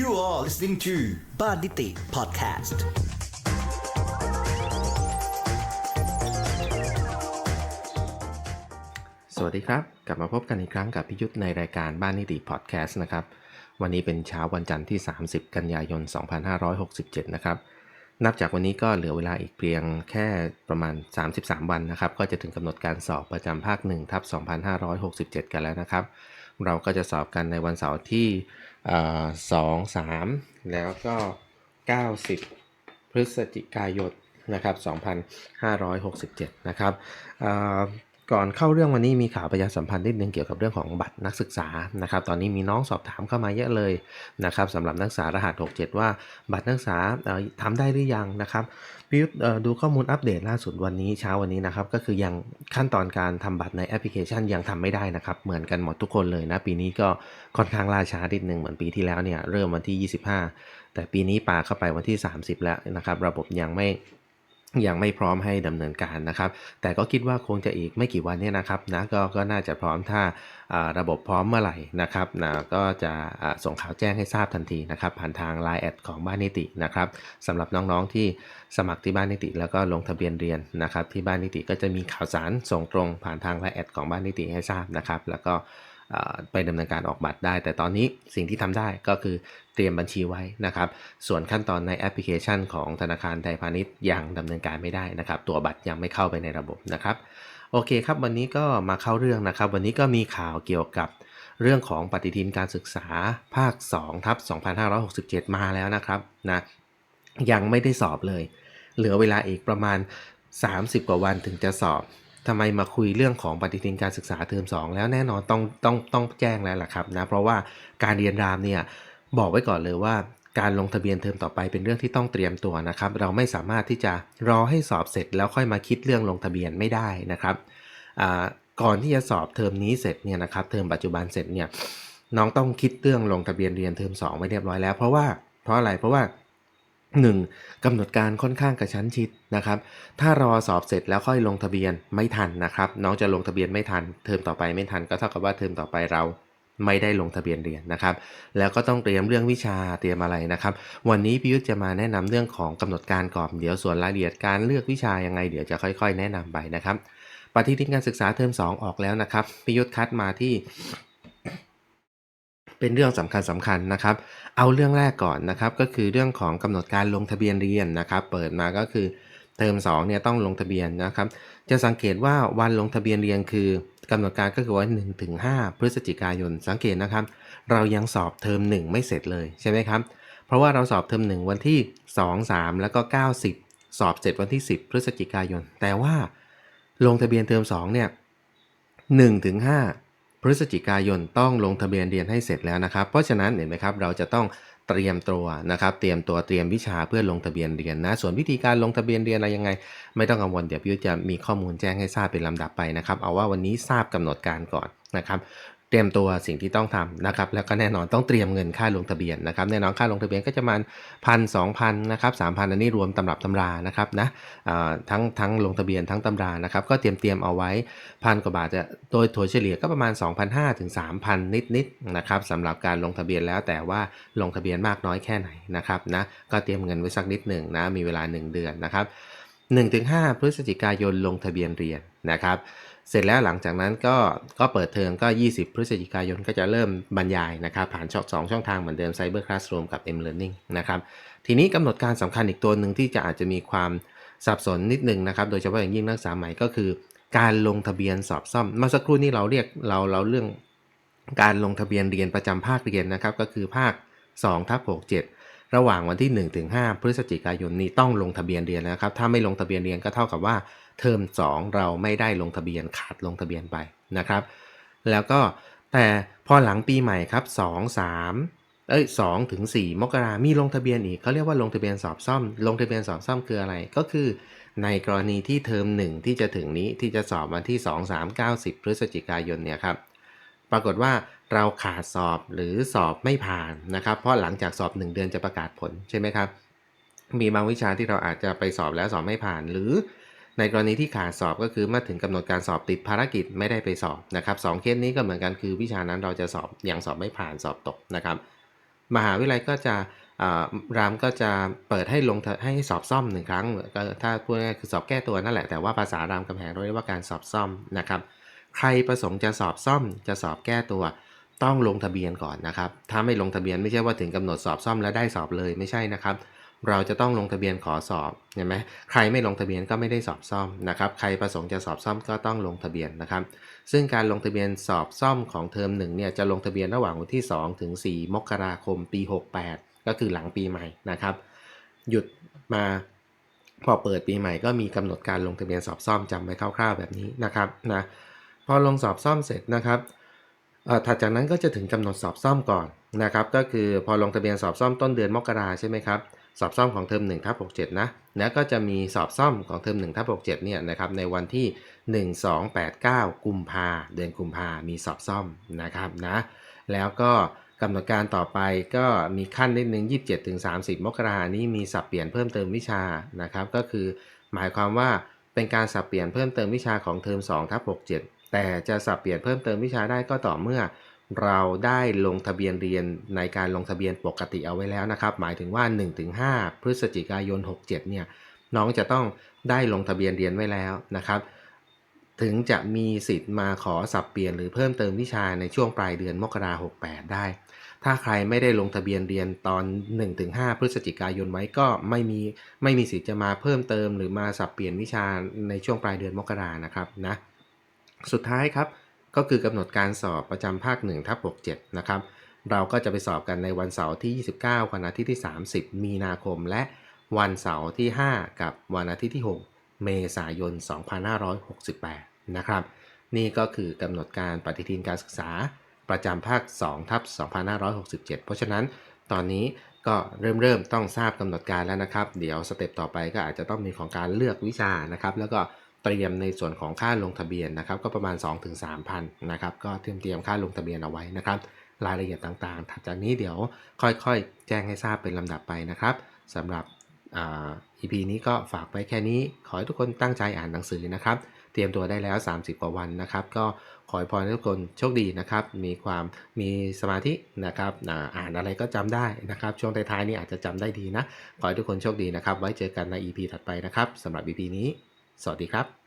You are listening to บ้านนิติ podcast สวัสดีครับ กลับมาพบกันอีกครั้งกับพิยุทธ์ในรายการบ้านนิติพอดแคสต์นะครับ วันนี้เป็นเช้าวันจันทร์ที่ 30 กันยายน 2567 นะครับ นับจากวันนี้ก็เหลือเวลาอีกเพียงแค่ประมาณ 33 วันนะครับ ก็จะถึงกำหนดการสอบประจำภาค1ทับ2567 กันแล้วนะครับ เราก็จะสอบกันในวันเสาร์ที่ เอ่อ2 3แล้วก็ 90 พฤศจิกายนนะครับ 2567 นะครับ ก่อนเข้าเรื่องวันนี้มีข่าวประชาสัมพันธ์นิดนึงเกี่ยวกับเรื่องของบัตรนักศึกษานะครับตอนนี้มีน้องสอบถามเข้ามาเยอะเลยนะครับสำหรับนักศึกษารหัส 67 ว่าบัตรนักศึกษาเอ่อทำได้หรือยังนะครับพิยุทธเอ่ดูข้อมูลอัปเดตล่าสุดวันนี้เช้าวันนี้นะครับก็คือยังขั้นตอนการทำบัตรในแอปพลิเคชันยังทำไม่ได้นะครับเหมือนกันหมดทุกคนเลยนะปีนี้ก็ค่อนข้างล่าช้านิดนึงเหมือนปีที่แล้วเนี่ยเริ่มวันที่ 25 แต่ปีนี้ปาเข้าไปวันที่ 30 แล้วนะครับระบบยังไม่ ยังไม่พร้อมให้ดำเนินการนะครับ แต่ก็คิดว่าคงจะอีกไม่กี่วันเนี่ยนะครับนะก็ก็น่าจะพร้อมถ้าระบบพร้อมเมื่อไหร่นะครับนะก็จะส่งข่าวแจ้งให้ทราบทันทีนะครับผ่านทาง Line แอดของบ้านนิตินะครับสำหรับน้องๆที่สมัครที่บ้านนิติ แล้วก็ลงทะเบียนเรียนนะครับ ที่บ้านนิติก็จะมีข่าวสารส่งตรงผ่านทาง Line แอดของบ้านนิติให้ทราบนะครับ แล้วก็ ไปดำเนินการออกบัตรได้ แต่ตอนนี้สิ่งที่ทำได้ก็คือเตรียมบัญชีไว้นะครับ ส่วนขั้นตอนในแอปพลิเคชันของธนาคารไทยพาณิชย์ยังดำเนินการไม่ได้นะครับ ตัวบัตรยังไม่เข้าไปในระบบนะครับ โอเคครับ วันนี้ก็มาเข้าเรื่องนะครับ วันนี้ก็มีข่าวเกี่ยวกับเรื่องของปฏิทินการศึกษาภาค2ทับ2567 มาแล้วนะครับนะยังไม่ได้สอบเลย เหลือเวลาอีกประมาณ 30 กว่าวันถึงจะสอบ ทำไมมาคุยเรื่องของปฏิทินการศึกษาเทอม2 แล้วแน่นอนต้องต้องต้องแจ้งแล้วล่ะครับนะเพราะว่าการเรียนรามเนี่ยบอกไว้ก่อนเลยว่าการลงทะเบียนเทอมต่อไปเป็นเรื่องที่ต้องเตรียมตัวนะครับ เราไม่สามารถที่จะรอให้สอบเสร็จแล้วค่อยมาคิดเรื่องลงทะเบียนไม่ได้นะครับอ่าก่อนที่จะสอบเทอมนี้เสร็จเนี่ยนะครับเทอมปัจจุบันเสร็จเนี่ยน้องต้องคิดเรื่องลงทะเบียนเรียนเทอม2ไว้เรียบร้อยแล้วเพราะว่าเพราะอะไรเพราะว่า 1. กำหนดการค่อนข้างกระชั้นชิดนะครับ ถ้ารอสอบเสร็จแล้วค่อยลงทะเบียนไม่ทันนะครับ น้องจะลงทะเบียนไม่ทัน เทอมต่อไปไม่ทันก็เท่ากับว่าเทอมต่อไปเราไม่ได้ลงทะเบียนเรียนนะครับ แล้วก็ต้องเตรียมเรื่องวิชาเตรียมอะไรนะครับ วันนี้พิยุทธจะมาแนะนำเรื่องของกำหนดการก่อนเดี๋ยวส่วนรายละเอียดการเลือกวิชายังไงเดี๋ยวจะค่อย ๆ แนะนำไปนะครับ ปฏิทินการศึกษาเทอม2 ออกแล้วนะครับพิยุทธคัดมาที่ เป็นเรื่องสำคัญสำคัญนะครับ เอาเรื่องแรกก่อนนะครับก็คือเรื่องของกำหนดการลงทะเบียนเรียนนะครับ เปิดมาก็คือเทอม2เนี่ยต้องลงทะเบียนนะครับ จะสังเกตว่าวันลงทะเบียนเรียนคือกำหนดการก็คือวัน1ถึง5พฤศจิกายนสังเกตนะครับ เรายังสอบเทอม1 ไม่เสร็จเลยใช่ไหมครับเพราะว่าเราสอบเทอม1 วันที่ 2 3 แล้วก็ 90 สอบเสร็จวันที่ 10 พฤศจิกายน แต่ว่าลงทะเบียนเทอม2เนี่ย1ถึง5 พฤศจิกายนต้องลงทะเบียนเรียนให้เสร็จแล้วนะครับ เพราะฉะนั้นเห็นไหมครับเราจะต้องเตรียมตัวนะครับ เตรียมตัวเตรียมวิชาเพื่อลงทะเบียนเรียนนะ ส่วนวิธีการลงทะเบียนเรียนอะไรยังไง ไม่ต้องกังวลเดี๋ยวพี่ยุทธจะมีข้อมูลแจ้งให้ทราบเป็นลำดับไปนะครับ เอาว่าวันนี้ทราบกำหนดการก่อนนะครับ เตรียมตัวสิ่งที่ต้องทำนะครับ แล้วก็แน่นอนต้องเตรียมเงินค่าลงทะเบียนนะครับ แน่นอนค่าลงทะเบียนก็จะมาพันสองพันนะครับสามพันอันนี้รวมตำรับตำรานะครับนะทั้งทั้งลงทะเบียนทั้งตำรานะครับ ก็เตรียมเตรียมเอาไว้พันกว่าบาทจะโดยถัวเฉลี่ยก็ประมาณ 2,500ถึง3,000 นิดนิดๆนะครับสำหรับการลงทะเบียนแล้วแต่ว่าลงทะเบียนมากน้อยแค่ไหนนะครับนะก็เตรียมเงินไว้สักนิดหนึ่งนะมีเวลา 1 เดือนนะครับ1-5 พฤศจิกายนลงทะเบียนเรียนนะครับ เสร็จแล้วหลังจากนั้นก็ก็เปิดเทอมก็ 20 พฤศจิกายนก็จะเริ่มบรรยายนะครับ ผ่านช่องสองช่องทางเหมือนเดิม Cyber Classroom กับ M Learning นะครับทีนี้กำหนดการสำคัญอีกตัวหนึ่งที่จะอาจจะมีความสับสนนิดนึงนะครับ โดยเฉพาะอย่างยิ่งนักศึกษาใหม่ก็คือ การลงทะเบียนสอบซ่อมเมื่อสักครู่นี้เราเรียกเราเราเรื่องการลงทะเบียนเรียนประจำภาคเรียนนะครับ ก็คือภาค2ทับ67 ระหว่างวันที่1ถึง5พฤศจิกายนนี้ต้องลงทะเบียนเรียนนะครับ ถ้าไม่ลงทะเบียนเรียนก็เท่ากับว่า เทอม2 เราไม่ได้ลงทะเบียนขาดลงทะเบียนไปนะครับ แล้วก็แต่พอหลังปีใหม่ครับ 2 3 เอ้ย2ถึง4มกรามีลงทะเบียนอีกเขาเรียกว่าลงทะเบียนสอบซ่อม ลงทะเบียนสอบซ่อมคืออะไร ก็คือในกรณีที่เทอม1 ที่จะถึงนี้ที่จะสอบวันที่ 2 3 9 0 พฤศจิกายนเนี่ยครับ ปรากฏว่าเราขาดสอบหรือสอบไม่ผ่านนะครับ เพราะหลังจากสอบ 1 เดือนจะประกาศผลใช่ไหมครับ มีบางวิชาที่เราอาจจะไปสอบแล้วสอบไม่ผ่านหรือ ในกรณีที่ขาดสอบก็คือเมื่อถึงกำหนดการสอบติดภารกิจไม่ได้ไปสอบนะครับสองเคสนี้ก็เหมือนกันคือวิชานั้นเราจะสอบอย่างสอบไม่ผ่านสอบตกนะครับ มหาวิทยาลัยก็จะรามก็จะเปิดให้ลงทะให้สอบซ่อมหนึ่งครั้งก็ถ้าพูดง่ายคือสอบแก้ตัวนั่นแหละแต่ว่าภาษารามคำแหงเราเรียกว่าการสอบซ่อมนะครับ ใครประสงค์จะสอบซ่อมจะสอบแก้ตัวต้องลงทะเบียนก่อนนะครับ ถ้าไม่ลงทะเบียนไม่ใช่ว่าถึงกำหนดสอบซ่อมแล้วได้สอบเลยไม่ใช่นะครับ เราจะต้องลงทะเบียนขอสอบเห็นไหมใครไม่ลงทะเบียนก็ไม่ได้สอบซ่อมนะครับใครประสงค์จะสอบซ่อมก็ต้องลงทะเบียนนะครับ ซึ่งการลงทะเบียนสอบซ่อมของเทอมหนึ่งเนี่ยจะลงทะเบียนระหว่างวันที่ 2 ถึง 4 มกราคมปี 68 ก็คือหลังปีใหม่นะครับ หยุดมาพอเปิดปีใหม่ก็มีกำหนดการลงทะเบียนสอบซ่อมจำไว้คร่าวๆแบบนี้นะครับนะพอลงสอบซ่อมเสร็จนะครับเอ่อถัดจากนั้นก็จะถึงกำหนดสอบซ่อมก่อนนะครับ ก็คือพอลงทะเบียนสอบซ่อมต้นเดือนมกราใช่ไหมครับ สอบซ่อมของเทอม1ทับ67 นะ แล้วก็จะมีสอบซ่อมของเทอม1ทับ67 เนี่ยนะครับในวันที่ 1 2 8 9 กุมภาเดือนกุมภามีสอบซ่อมนะครับนะ แล้วก็กำหนดการต่อไปก็มีขั้นนิดนึง 27ถึง30 มกรานี้มีสับเปลี่ยนเพิ่มเติมวิชานะครับ ก็คือหมายความว่าเป็นการสับเปลี่ยนเพิ่มเติมวิชาของเทอม2ทับ67 แต่จะสับเปลี่ยนเพิ่มเติมวิชาได้ก็ต่อเมื่อ เราได้ลงทะเบียนเรียนในการลงทะเบียนปกติเอาไว้แล้วนะครับ หมายถึงว่า 1-5 พฤศจิกายน 67 เนี่ยน้องจะต้องได้ลงทะเบียนเรียนไว้แล้วนะครับ ถึงจะมีสิทธิ์มาขอสับเปลี่ยนหรือเพิ่มเติมวิชาในช่วงปลายเดือนมกราคม68ได้ ถ้าใครไม่ได้ลงทะเบียนเรียนตอน 1-5 พฤศจิกายนไว้ก็ไม่มีไม่มีสิทธิ์จะมาเพิ่มเติม หรือมาสับเปลี่ยนวิชาในช่วงปลายเดือนมกรานะครับนะ สุดท้ายครับ ก็คือกำหนดการสอบประจำภาค1ทับ67 นะครับ เราก็จะไปสอบกันในวันเสาร์ที่ 29วันอาทิตย์ที่ 30 มีนาคม และวันเสาร์ที่ 5 กับวันอาทิตย์ที่ 6 เมษายน 2568 นะครับ นี่ก็คือกำหนดการปฏิทินการศึกษาประจำภาค2ทับ2567 เพราะฉะนั้นตอนนี้ก็เริ่มเริ่มต้องทราบกำหนดการแล้วนะครับ เดี๋ยวสเต็ปต่อไปก็อาจจะต้องมีของการเลือกวิชานะครับ แล้วก็ เตรียมในส่วนของค่าลงทะเบียนนะครับ ก็ประมาณ 2-3,000นะครับก็เตรียมเตรียมค่าลงทะเบียนเอาไว้นะครับ รายละเอียดต่างๆถัดจากนี้เดี๋ยวค่อยๆ แจ้งให้ทราบเป็นลำดับไปนะครับสำหรับอ่า EP นี้ก็ฝากไว้แค่นี้ ขอให้ทุกคนตั้งใจอ่านหนังสือนะครับ เตรียมตัวได้แล้ว 30 กว่าวันนะครับ ก็ขอให้พรให้ทุกคนโชคดีนะครับ มีความมีสมาธินะครับอ่านอะไรก็จำได้นะครับ ช่วงท้ายๆนี้อาจจะจำได้ดีนะ ขอให้ทุกคนโชคดีนะครับ ไว้เจอกันใน EP ถัดไปนะครับสำหรับ EP นี้ สวัสดีครับ